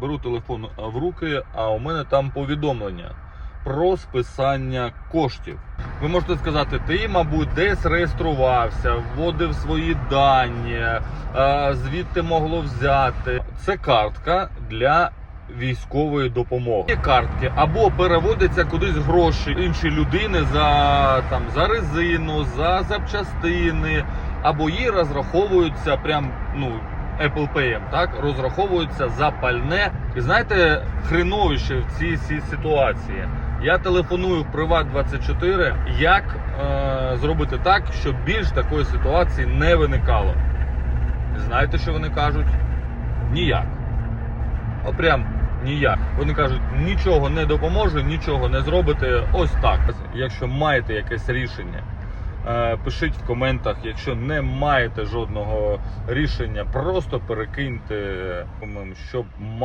беру телефон в руки, а у мене там повідомлення про списання коштів. Ви можете сказати, ти, мабуть, десь реєструвався, вводив свої дані, е, звідти могло взяти. Це картка для військової допомоги. Є картки або переводяться кудись гроші іншої людини за там за резину, за запчастини, або їй розраховуються прям ну. Apple Pay, так розраховуються за пальне. І знаєте, хреновище в цій, цій ситуації. Я телефоную в Приват 24 як е, зробити так, щоб більш такої ситуації не виникало. Знаєте, що вони кажуть? Ніяк. От прям ніяк. Вони кажуть, нічого не допоможе, нічого не зробите. Ось так. Якщо маєте якесь рішення, пишіть в коментах. Якщо не маєте жодного рішення, просто перекиньте, щоб мало.